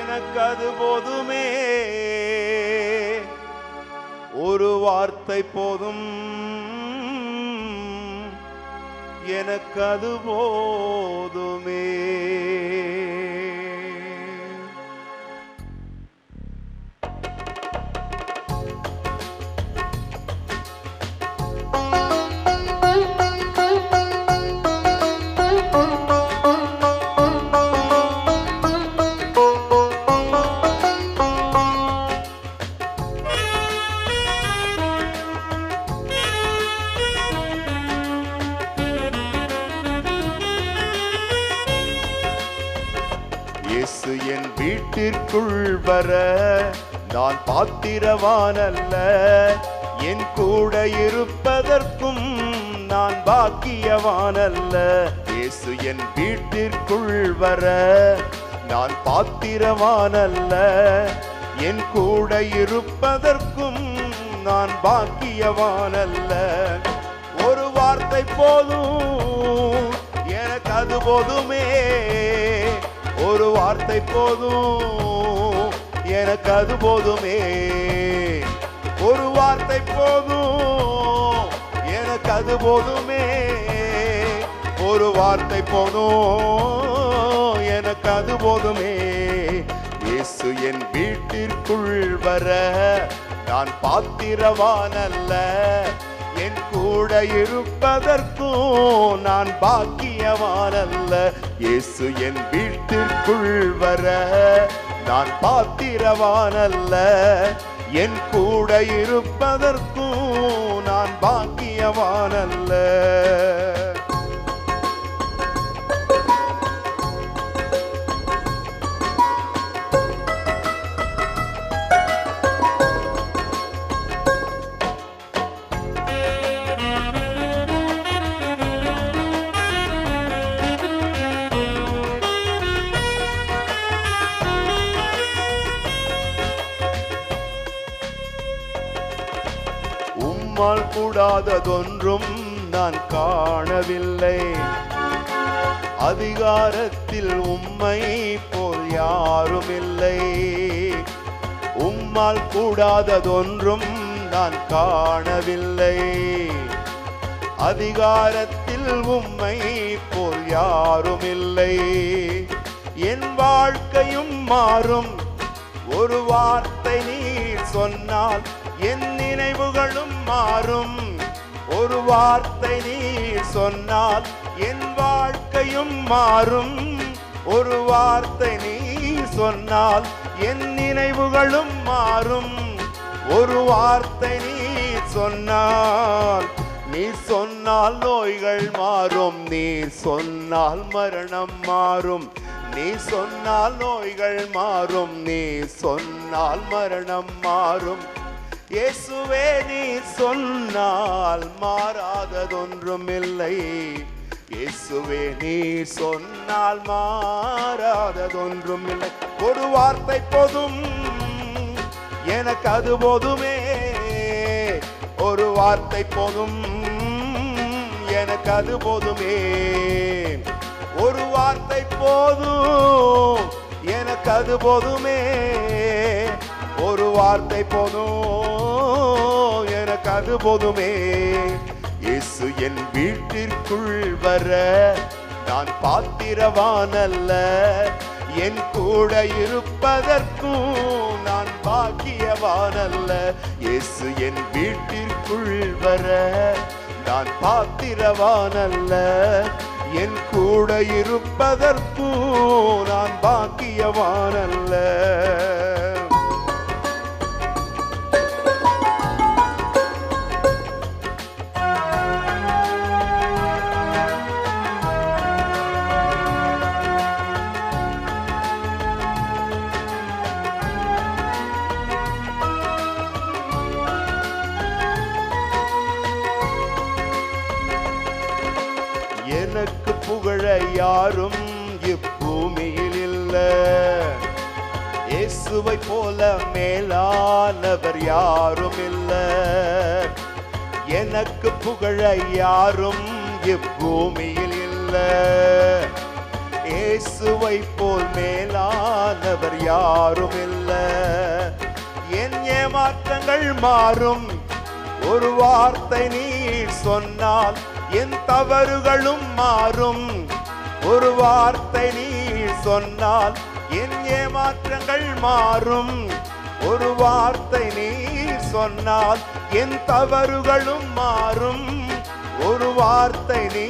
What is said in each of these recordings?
எனக்கு அது போதுமே. ஒரு வார்த்தை போதும். எனக்கு அது போதுமே. வீட்டிற்குள் வர நான் பாத்திரவான் அல்ல என் கூட இருப்பதற்கும் நான் பாக்கியவான் அல்ல இயேசு என் வீட்டிற்குள் வர நான் பாத்திரவான் அல்ல என் கூட இருப்பதற்கும் நான் பாக்கியவான் அல்ல ஒரு வார்த்தை போதும் எனக்கு அது போதுமே. ஒரு வார்த்தை போதும். எனக்கு அது போதுமே. ஒரு வார்த்தை போதும். எனக்கு அது போதுமே. ஒரு வார்த்தை போதும். எனக்கு அது போதுமே. இயேசு என் வீட்டிற்குள் வர. நான் பாத்திரவான் அல்ல. என் கூட இருப்பதற்கும் நான் பாக்கி பாக்கியவான் அல்ல இயேசு என் வீட்டிற்குள் வர நான் பாத்திரவான் அல்ல என் கூட இருப்பதற்கும் நான் பாக்கியவான் அல்ல கூடாததொன்றும் நான் காணவில்லை. அதிகாரத்தில் உம்மை போல் யாரும் இல்லை உம்மால் கூடாததொன்றும் நான் காணவில்லை. அதிகாரத்தில் உம்மை போல் யாரும் இல்லை என் வாழ்க்கையும் மாறும். ஒரு வார்த்தை நீர் சொன்னால் என் நினைவுகளும் மாறும். ஒரு வார்த்தை நீ சொன்னால் என் வாழ்க்கையும் மாறும். ஒரு வார்த்தை நீ சொன்னால் என் நினைவுகளும் மாறும். ஒரு வார்த்தை நீ சொன்னால் நீ சொன்னால் நோய்கள் மாறும். நீ சொன்னால் மரணம் மாறும். நீ சொன்னால் நோய்கள் மாறும். நீ சொன்னால் மரணம் மாறும். இயேசுவே நீ சொன்னால் மாறாததொன்றும் இல்லை இயேசுவே நீ சொன்னால் மாறாததொன்றும் இல்லை ஒரு வார்த்தை போதும் எனக்கு அது போதுமே. ஒரு வார்த்தை போதும் எனக்கு அது போதுமே. ஒரு வார்த்தை போதும் எனக்கு அது போதுமே. ஒரு வார்த்தை போதும் எனக்கு அது போதுமே. இயேசு என் வீட்டிற்குள் வர நான் பாத்திரவானல்ல என் கூட இருப்பதற்கும் நான் பாக்கியவானல்ல இயேசு என் வீட்டிற்குள் வர நான் பாத்திரவானல்ல என் கூட இருப்பதற்கும் நான் பாக்கியவானல்ல யாரும் இப்பூமியில் இல்லை. இயேசுவை போல மேலானவர் யாரும் இல்லை. எனக்கு புகழ யாரும் இப்பூமியில் இல்லை. இயேசுவை போல் மேலானவர் யாரும் இல்லை. என் ஏமாற்றங்கள் மாறும். ஒரு வார்த்தை நீ சொன்னால் என் தவறுகளும் மாறும். ஒரு வார்த்தை நீ சொன்னால் என் ஏமாற்றங்கள் மாறும். ஒரு வார்த்தை நீ சொன்னால் என் தவறுகளும் மாறும். ஒரு வார்த்தை நீ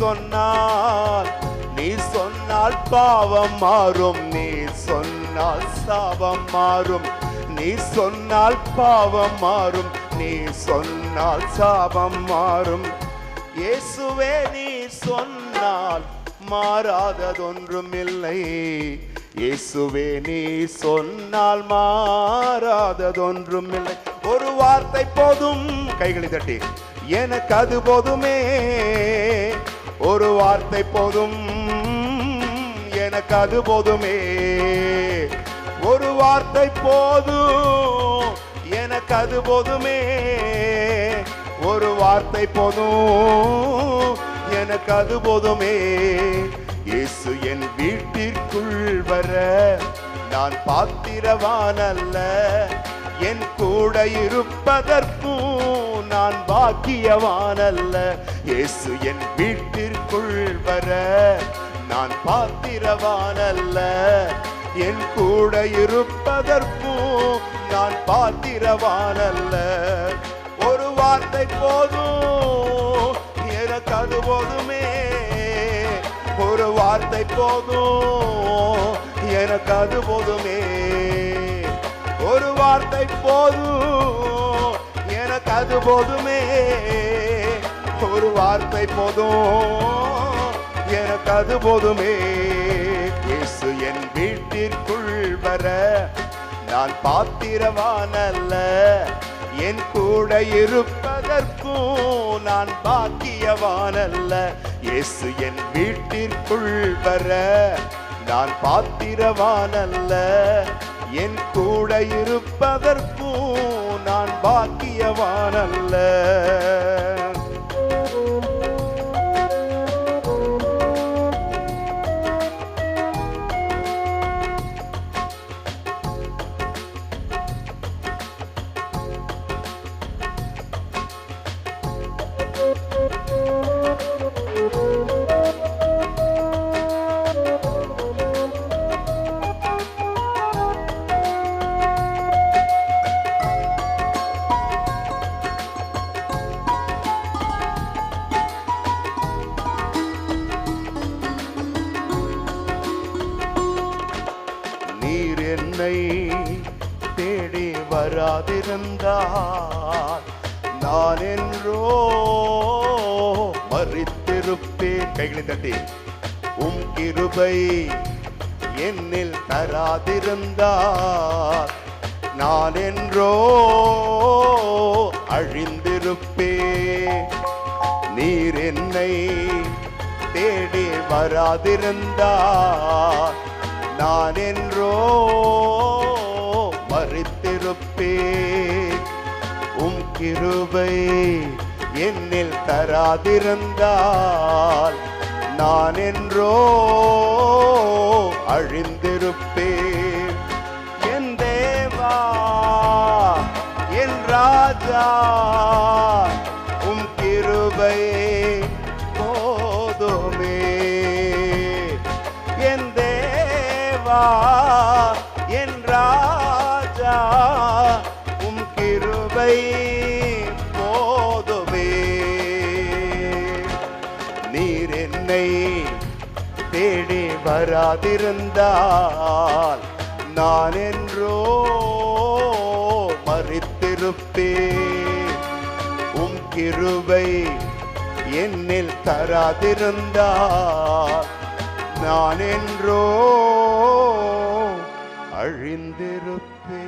சொன்னால் நீ சொன்னால் பாவம் மாறும். நீ சொன்னால் சாபம் மாறும். நீ சொன்னால் பாவம் மாறும். நீ சொன்னால் சாபம் மாறும். இயேசுவே நீ சொன்னால் மாறாததொன்றும் இல்லை இயேசுவே நீ சொன்னால் மாறாததொன்றும் இல்லை ஒரு வார்த்தை போதும் கைகளை தட்டி. எனக்கு அது போதுமே. ஒரு வார்த்தை போதும் எனக்கு அது போதுமே. ஒரு வார்த்தை போதும் எனக்கு அது போதுமே. ஒரு வார்த்தை போதும் எனக்கு அது போதுமே. இயேசு என் வீட்டிற்குள் வர நான் பாத்திரவானல்ல என் கூட இருப்பதற்கும் நான் பாக்கியவானல்ல இயேசு என் வீட்டிற்குள் வர நான் பாத்திரவானல்ல என் கூட இருப்பதற்கும் நான் பாத்திரவானல்ல ஒரு வார்த்தை போதும். எனக்கு அது போதுமே ஒரு வார்த்தை போதும் எனக்கு அது போதுமே ஒரு வார்த்தை போதும் எனக்கு அது போதுமே ஒரு வார்த்தை போதும் எனக்கு அது போதுமே இயேசு என் வீட்டிற்குள் வர நான் பாத்திரவானல்ல என் கூட இருப்பதற்கும் நான் பாக்கியவானல்ல. இயேசு என் வீட்டிற்குள் வர நான் பாத்திரவானல்ல. என் கூட இருப்பதற்கும் நான் பாக்கியவானல்ல. வராதிருந்தால் நான் என்றோ மறித்திருப்பேன். கைகளை தட்டி. உம் கிருபை என்னில் தராதிருந்தால் நான் என்றோ அழிந்திருப்பே நீர் என்னை தேடி வராதிருந்தால் நான் என்றோ கொடுப்பே. உம் கிருபை என்னில் தராதிருந்தால் நான் என்றோ அழிந்திருப்பேன். என் தேவா என் ராஜா கிருபை போதுமே. நீர் என்னை தேடி வராதிருந்தால் நான் என்றோ மறித்திருப்பேன். உம் கிருபை என்னில் தராதிருந்தால் நான் என்றோ அழிந்திருப்பேன்.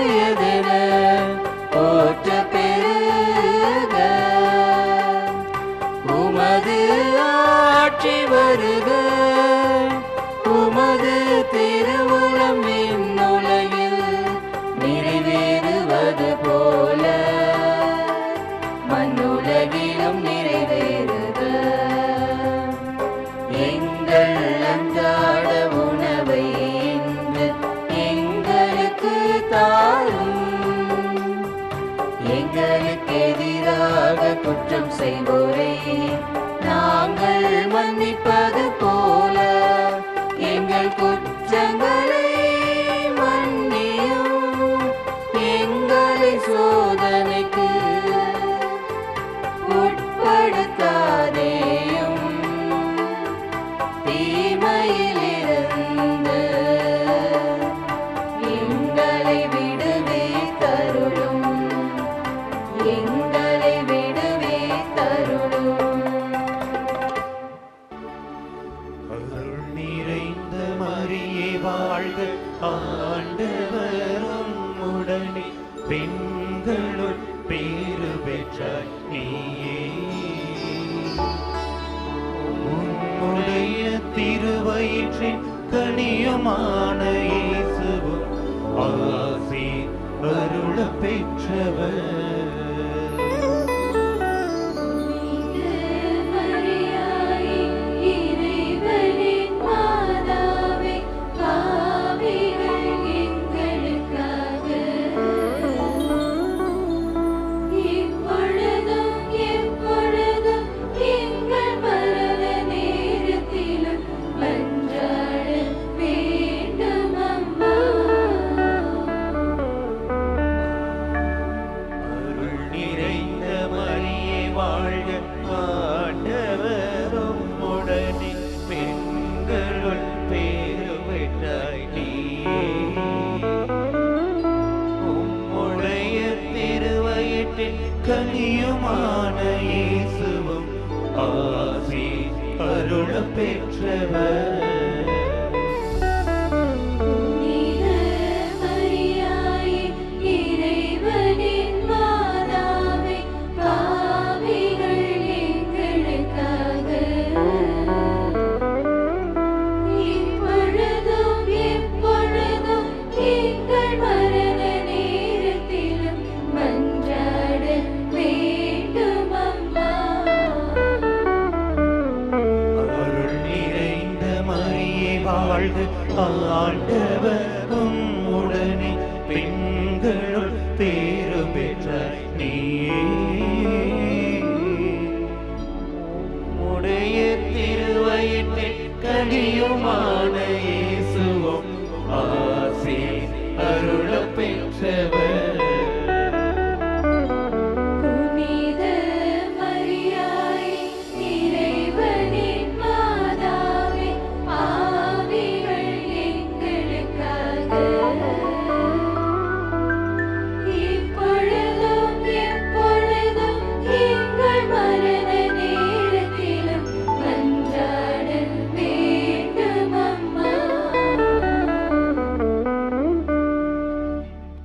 Senhor.